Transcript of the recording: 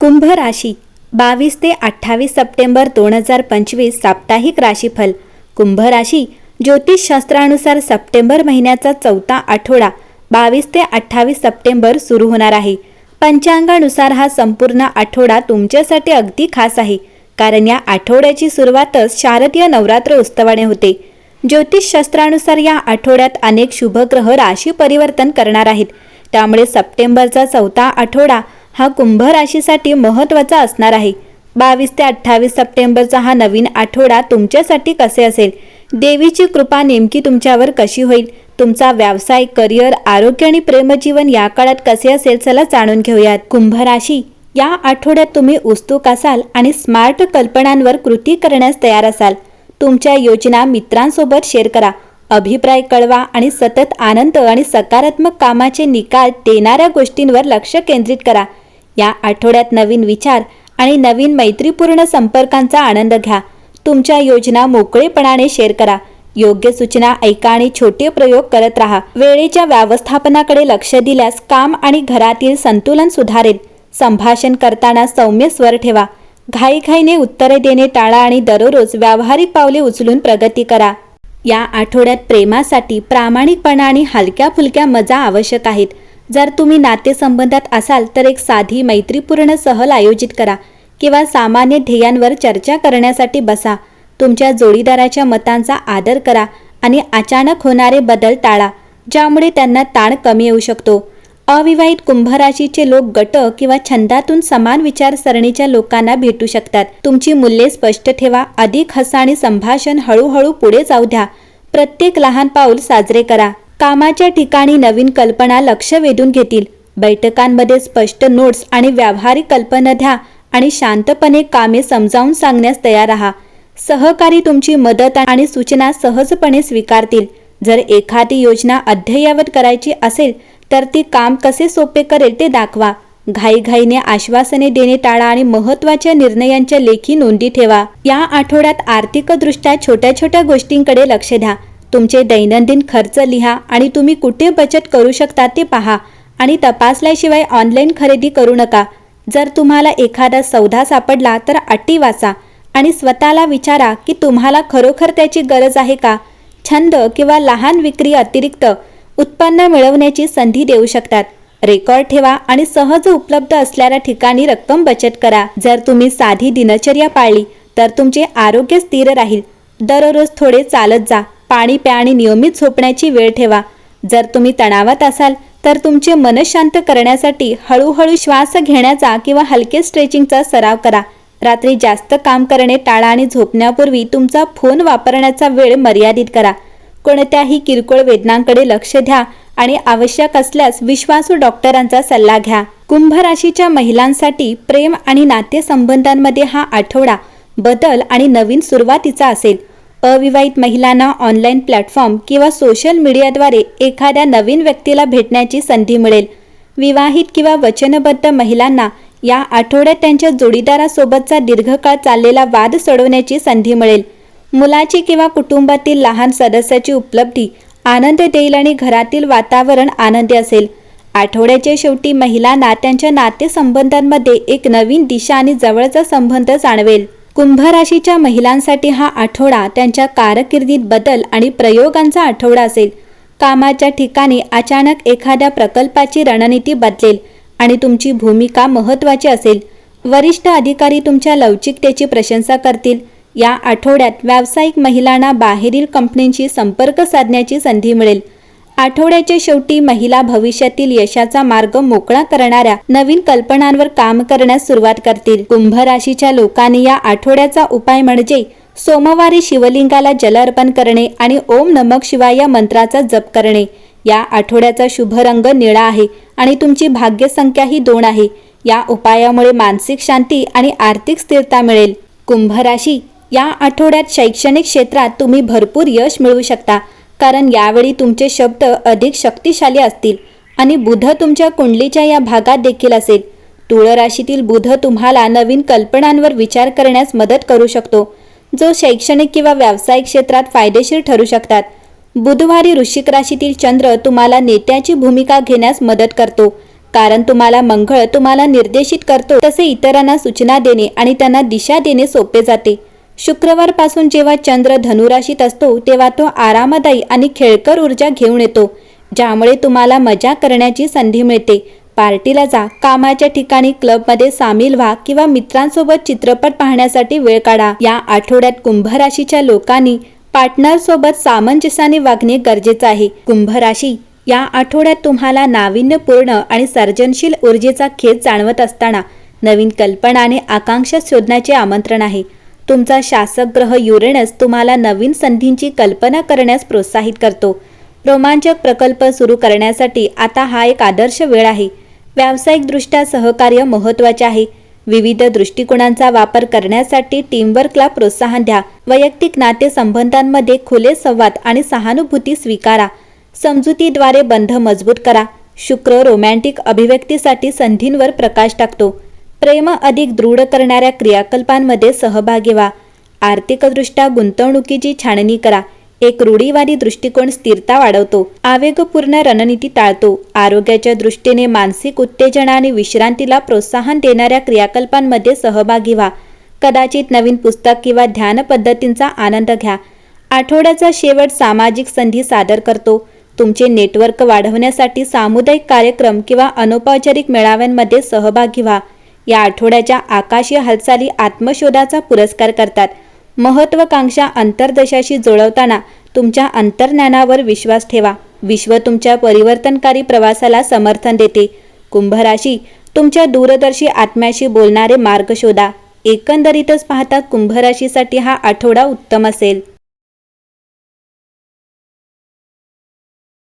कुंभ राशी बावीस ते अठ्ठावीस सप्टेंबर दोन हजार पंचवीस साप्ताहिक राशीफल. कुंभ राशी ज्योतिषशास्त्रानुसार सप्टेंबर महिन्याचा चौथा आठवडा बावीस ते अठ्ठावीस सप्टेंबर सुरू होणार आहे. पंचांगानुसार हा संपूर्ण आठवडा तुमच्यासाठी अगदी खास आहे कारण या आठवड्याची सुरुवातच शारदीय नवरात्र उत्सवाने होते. ज्योतिषशास्त्रानुसार या आठवड्यात अनेक शुभग्रह राशी परिवर्तन करणार आहेत. त्यामुळे सप्टेंबरचा चौथा आठवडा हा कुंभ राशीसाठी महत्त्वाचा असणार आहे. बावीस ते अठ्ठावीस सप्टेंबरचा हा नवीन आठवडा तुमच्यासाठी कसे असेल? देवीची कृपा नेमकी तुमच्यावर कशी होईल? तुमचा व्यवसाय करिअर आरोग्य आणि प्रेमजीवन या काळात कसे असेल चला जाणून घेऊयात. कुंभ राशी या आठवड्यात तुम्ही उत्सुक असाल आणि स्मार्ट कल्पनांवर कृती करण्यास तयार असाल. तुमच्या योजना मित्रांसोबत शेअर करा. अभिप्राय कळवा आणि सतत आनंद आणि सकारात्मक कामाचे निकाल देणाऱ्या गोष्टींवर लक्ष केंद्रित करा. या आठवड्यात नवीन विचार आणि नवीन मैत्रीपूर्ण संपर्कांचा आनंद घ्या. तुमच्या योजना मोकळेपणाने शेअर करा. योग्य सूचना ऐका आणि छोटे प्रयोग करत राहा. वेळेच्या व्यवस्थापनाकडे लक्ष दिल्यास काम आणि घरातील संतुलन सुधारेल. संभाषण करताना सौम्य स्वर ठेवा. घाईघाईने उत्तरे देणे टाळा आणि दररोज व्यावहारिक पावले उचलून प्रगती करा. या आठवड्यात प्रेमासाठी प्रामाणिकपणा आणि हलक्या फुलक्या मजा आवश्यक आहेत. जर तुम्ही नातेसंबंधात असाल तर एक साधी मैत्रीपूर्ण सहल आयोजित करा किंवा सामान्य ध्येयांवर चर्चा करण्यासाठी बसा. तुमच्या जोडीदाराच्या मतांचा आदर करा आणि अचानक होणारे बदल टाळा ज्यामुळे त्यांना ताण कमी येऊ शकतो. अविवाहित कुंभराशीचे लोक गट किंवा छंदातून समान विचारसरणीच्या लोकांना भेटू शकतात. तुमची मूल्ये स्पष्ट ठेवा. अधिक हसा आणि संभाषण हळूहळू पुढे जाऊ द्या. प्रत्येक लहान पाऊल साजरे करा. कामाच्या ठिकाणी नवीन कल्पना लक्ष वेधून घेतील. बैठकांमध्ये स्पष्ट नोट्स आणि व्यावहारिक कल्पना द्या आणि शांतपणे कामे समजावून सांगण्यास तयार राहा. सहकारी तुमची मदत आणि सूचना सहजपणे स्वीकारतील. जर एखादी योजना अद्ययावत करायची असेल तर ती काम कसे सोपे करेल ते दाखवा. घाईघाईने आश्वासने देणे टाळा आणि महत्त्वाच्या निर्णयांच्या लेखी नोंदी ठेवा. या आठवड्यात आर्थिकदृष्ट्या छोट्या छोट्या गोष्टींकडे लक्ष द्या. तुमचे दैनंदिन खर्च लिहा आणि तुम्ही कुठे बचत करू शकता ते पहा. आणि तपासल्याशिवाय ऑनलाईन खरेदी करू नका. जर तुम्हाला एखादा सौदा सापडला तर अटी वाचा आणि स्वतःला विचारा की तुम्हाला खरोखर त्याची गरज आहे का? छंद किंवा लहान विक्री अतिरिक्त उत्पन्न मिळवण्याची संधी देऊ शकतात. रेकॉर्ड ठेवा आणि सहज उपलब्ध असलेल्या ठिकाणी रक्कम बचत करा. जर तुम्ही साधी दिनचर्या पाळली तर तुमचे आरोग्य स्थिर राहील. दररोज थोडे चालत जा. पाणी प्या आणि नियमित झोपण्याची वेळ ठेवा. जर तुम्ही तणावात असाल तर तुमचे मन शांत करण्यासाठी हळूहळू श्वास घेण्याचा किंवा हलके स्ट्रेचिंगचा सराव करा. रात्री जास्त काम करणे टाळा आणि झोपण्यापूर्वी तुमचा फोन वापरण्याचा वेळ मर्यादित करा. कोणत्याही किरकोळ वेदनांकडे लक्ष द्या आणि आवश्यक असल्यास विश्वासू डॉक्टरांचा सल्ला घ्या. कुंभ राशीच्या महिलांसाठी प्रेम आणि नातेसंबंधांमध्ये हा आठवडा बदल आणि नवीन सुरुवातीचा असेल. अविवाहित महिलांना ऑनलाईन प्लॅटफॉर्म किंवा सोशल मीडियाद्वारे एखाद्या नवीन व्यक्तीला भेटण्याची संधी मिळेल. विवाहित किंवा वचनबद्ध महिलांना या आठवड्यात त्यांच्या जोडीदारासोबतचा दीर्घकाळ चाललेला वाद सोडवण्याची संधी मिळेल. मुलाची किंवा कुटुंबातील लहान सदस्याची उपलब्धी आनंद देईल आणि घरातील वातावरण आनंदी असेल. आठवड्याच्या शेवटी महिलांना त्यांच्या नातेसंबंधांमध्ये एक नवीन दिशा आणि जवळचा संबंध जाणवेल. कुंभ राशीच्या महिलांसाठी हा आठवडा त्यांच्या कारकिर्दीत बदल आणि प्रयोगांचा आठवडा असेल. कामाच्या ठिकाणी अचानक एखाद्या प्रकल्पाची रणनीती बदलेल आणि तुमची भूमिका महत्त्वाची असेल. वरिष्ठ अधिकारी तुमच्या लवचिकतेची प्रशंसा करतील. या आठवड्यात व्यावसायिक महिलांना बाहेरील कंपनींशी संपर्क साधण्याची संधी मिळेल. आठवड्याच्या शेवटी महिला भविष्यातील यशाचा मार्ग मोकळा करणाऱ्या नवीन कल्पनांवर काम करण्यास सुरुवात करतील. कुंभ राशीच्या लोकांनी या आठवड्याचा उपाय म्हणजे सोमवारी शिवलिंगाला जल अर्पण करणे आणि ओम नमक शिवाय या मंत्राचा जप करणे. या आठवड्याचा शुभ रंग निळा आहे आणि तुमची भाग्य संख्या ही दोन आहे. या उपायामुळे मानसिक शांती आणि आर्थिक स्थिरता मिळेल. कुंभ राशी या आठवड्यात शैक्षणिक क्षेत्रात तुम्ही भरपूर यश मिळवू शकता. कारण यावेळी तुमचे शब्द अधिक शक्तिशाली असतील आणि बुध तुमच्या कुंडलीच्या या भागात देखील असेल. तुळ राशीतील बुध तुम्हाला नवीन कल्पनांवर विचार करण्यास मदत करू शकतो जो शैक्षणिक किंवा व्यावसायिक क्षेत्रात फायदेशीर ठरू शकतात. बुधवारी वृश्चिक राशीतील चंद्र तुम्हाला नेत्याची भूमिका घेण्यास मदत करतो कारण तुम्हाला मंगळ तुम्हाला निर्देशित करतो. तसे इतरांना सूचना देणे आणि त्यांना दिशा देणे सोपे जाते. शुक्रवारपासून जेव्हा चंद्र धनुराशीत असतो तेव्हा तो आरामदायी आणि खेळकर ऊर्जा घेऊन येतो ज्यामुळे तुम्हाला मजा करण्याची संधी मिळते. पार्टीला जा. कामाच्या ठिकाणी क्लबमध्ये सामील व्हा किंवा मित्रांसोबत चित्रपट पाहण्यासाठी वेळ काढा. या आठवड्यात कुंभ राशीच्या लोकांनी पार्टनर सोबत सामंजस्याने वागणे गरजेचं आहे. कुंभ राशी या आठवड्यात तुम्हाला नाविन्यपूर्ण आणि सर्जनशील ऊर्जेचा खेच जाणवत असताना नवीन कल्पना आणि आकांक्षा शोधण्याचे आमंत्रण आहे. तुमचा शासक ग्रह युरेनस तुम्हाला नवीन संधींची कल्पना करण्यास प्रोत्साहित करतो. रोमांचक प्रकल्प सुरू करण्यासाठी आता हा एक आदर्श वेळ आहे. व्यावसायिकदृष्ट्या सहकार्य महत्त्वाचे आहे. विविध दृष्टिकोनांचा वापर करण्यासाठी टीमवर्कला प्रोत्साहन द्या. वैयक्तिक नातेसंबंधांमध्ये खुले संवाद आणि सहानुभूती स्वीकारा. समजुतीद्वारे बंध मजबूत करा. शुक्र रोमॅन्टिक अभिव्यक्तीसाठी संधींवर प्रकाश टाकतो. प्रेम अधिक दृढ करणाऱ्या क्रियाकल्पांमध्ये सहभागी व्हा. आर्थिकदृष्ट्या गुंतवणुकीची छाननी करा. एक रूढीवादी दृष्टिकोन स्थिरता वाढवतो. आवेगपूर्ण रणनीती टाळतो. आरोग्याच्या दृष्टीने मानसिक उत्तेजना आणि विश्रांतीला प्रोत्साहन देणाऱ्या क्रियाकल्पांमध्ये सहभागी व्हा. कदाचित नवीन पुस्तक किंवा ध्यान पद्धतींचा आनंद घ्या. आठवड्याचा शेवट सामाजिक संधी सादर करतो. तुमचे नेटवर्क वाढवण्यासाठी सामुदायिक कार्यक्रम किंवा अनौपचारिक मेळाव्यांमध्ये सहभागी व्हा. या आठवड्याच्या आकाशीय हालचाली आत्मशोधाचा पुरस्कार करतात. महत्वाकांक्षा अंतर्देशाशी जुळवताना तुमच्या अंतर्ज्ञानावर विश्वास ठेवा. विश्व तुमच्या परिवर्तनकारी प्रवासाला समर्थन देते. कुंभराशी तुमच्या दूरदर्शी आत्म्याशी बोलणारे मार्ग शोधा. एकंदरीतच पाहता कुंभराशीसाठी हा आठवडा उत्तम असेल.